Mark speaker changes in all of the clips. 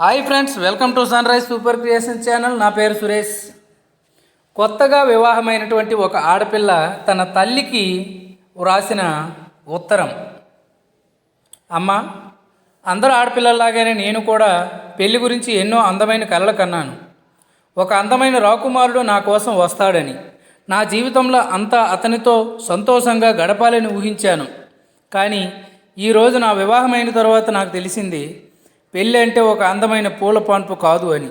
Speaker 1: Hi friends welcome to sunrise super creation channel. నా పేరు సురేష్. కొత్తగా వివాహమైనటువంటి ఒక ఆడపిల్ల తన తల్లికి వ్రాసిన ఉత్తరం. అమ్మ అందరు ఆడపిల్లల్లాగానే నేను కూడా పెళ్ళి గురించి ఎన్నో అందమైన కలలు కన్నాను. ఒక అందమైన రాకుమారుడు నా కోసం వస్తాడని నా జీవితంలో అంతా అతనితో సంతోషంగా గడపాలని ఊహించాను. కానీ ఈరోజు నా వివాహమైన తర్వాత నాకు తెలిసింది పెళ్ళి అంటే ఒక అందమైన పూల పాన్పు కాదు అని.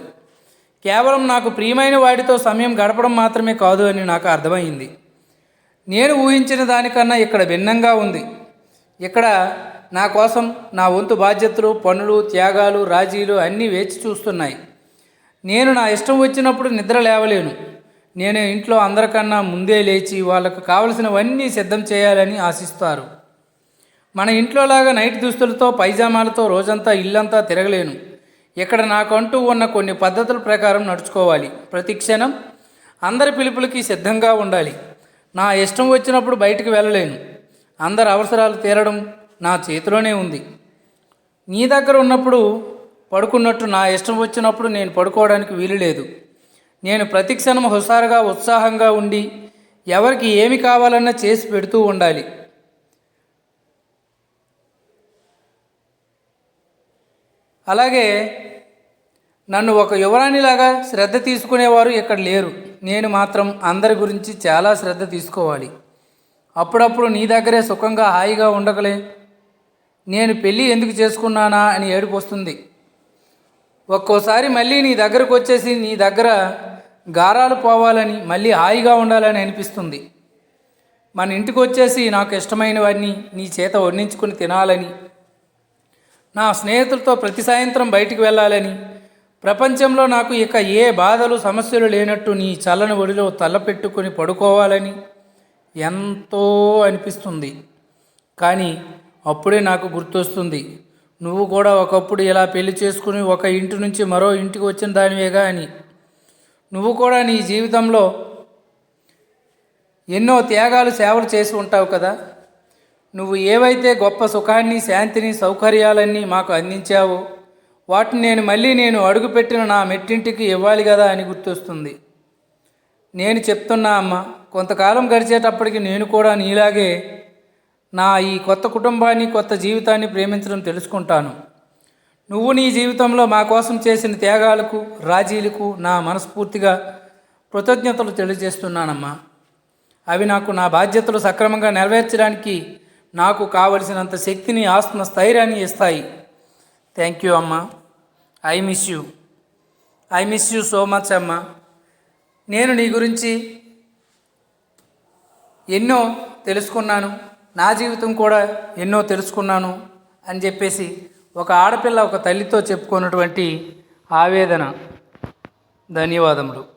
Speaker 1: కేవలం నాకు ప్రియమైన వాడితో సమయం గడపడం మాత్రమే కాదు అని నాకు అర్థమైంది. నేను ఊహించిన దానికన్నా ఇక్కడ భిన్నంగా ఉంది. ఇక్కడ నా కోసం నా వంతు బాధ్యతలు పనులు త్యాగాలు రాజీలు అన్నీ వేచి చూస్తున్నాయి. నేను నా ఇష్టం వచ్చినప్పుడు నిద్ర లేవలేను. నేను ఇంట్లో అందరికన్నా ముందే లేచి వాళ్ళకు కావలసినవన్నీ సిద్ధం చేయాలని ఆశిస్తారు. మన ఇంట్లోలాగా నైట్ దుస్తులతో పైజామాలతో రోజంతా ఇల్లంతా తిరగలేను. ఇక్కడ నాకంటూ ఉన్న కొన్ని పద్ధతుల ప్రకారం నడుచుకోవాలి. ప్రతి క్షణం అందరి పిలుపులకి సిద్ధంగా ఉండాలి. నా ఇష్టం వచ్చినప్పుడు బయటికి వెళ్ళలేను. అందరి అవసరాలు తీరడం నా చేతిలోనే ఉంది. నీ దగ్గర ఉన్నప్పుడు పడుకున్నట్టు నా ఇష్టం వచ్చినప్పుడు నేను పడుకోవడానికి వీలు లేదు. నేను ప్రతి క్షణం హుషారుగా ఉత్సాహంగా ఉండి ఎవరికి ఏమి కావాలన్నా చేసి పెడుతూ ఉండాలి. అలాగే నన్ను ఒక యువరాణిలాగా శ్రద్ధ తీసుకునేవారు ఇక్కడ లేరు. నేను మాత్రం అందరి గురించి చాలా శ్రద్ధ తీసుకోవాలి. అప్పుడప్పుడు నీ దగ్గరే సుఖంగా హాయిగా ఉండగలే. నేను పెళ్ళి ఎందుకు చేసుకున్నానా అని ఏడుపు వస్తుంది. ఒక్కోసారి మళ్ళీ నీ దగ్గరకు వచ్చేసి నీ దగ్గర గారాలు పోవాలని మళ్ళీ హాయిగా ఉండాలని అనిపిస్తుంది. మన ఇంటికి వచ్చేసి నాకు ఇష్టమైనవన్నీ నీ చేత వర్ణించుకుని తినాలని నా స్నేహితులతో ప్రతి సాయంత్రం బయటికి వెళ్ళాలని. ప్రపంచంలో నాకు ఇక ఏ బాధలు సమస్యలు లేనట్టు నీ చల్లని ఒడిలో తలపెట్టుకుని పడుకోవాలని ఎంతో అనిపిస్తుంది. కానీ అప్పుడే నాకు గుర్తొస్తుంది. నువ్వు కూడా ఒకప్పుడు ఇలా పెళ్ళి చేసుకుని ఒక ఇంటి నుంచి మరో ఇంటికి వచ్చిన దానివేగా అని. నువ్వు కూడా నీ జీవితంలో ఎన్నో త్యాగాలు సేవలు చేసి ఉంటావు కదా. నువ్వు ఏవైతే గొప్ప సుఖాన్ని శాంతిని సౌకర్యాలన్నీ మాకు అందించావో వాటిని నేను మళ్ళీ నేను అడుగుపెట్టిన నా మెట్టింటికి ఇవ్వాలి కదా అని గుర్తొస్తుంది. నేను చెప్తున్నా అమ్మ కొంతకాలం గడిచేటప్పటికి నేను కూడా నీలాగే నా ఈ కొత్త కుటుంబాన్ని కొత్త జీవితాన్ని ప్రేమించడం తెలుసుకుంటాను. నువ్వు నీ జీవితంలో మా కోసం చేసిన త్యాగాలకు రాజీలకు నా మనస్ఫూర్తిగా కృతజ్ఞతలు తెలియజేస్తున్నానమ్మా. అవి నాకు నా బాధ్యతలు సక్రమంగా నెరవేర్చడానికి నాకు కావలసినంత శక్తిని ఆత్మ స్థైర్యాన్ని ఇస్తాయి. థ్యాంక్ యూ అమ్మా. I miss you I miss you so much అమ్మా. నేను నీ గురించి ఎన్నో తెలుసుకున్నాను. నా జీవితం కూడా ఎన్నో తెలుసుకున్నాను అని చెప్పేసి ఒక ఆడపిల్ల ఒక తల్లితో చెప్పుకున్నటువంటి ఆవేదన. ధన్యవాదములు.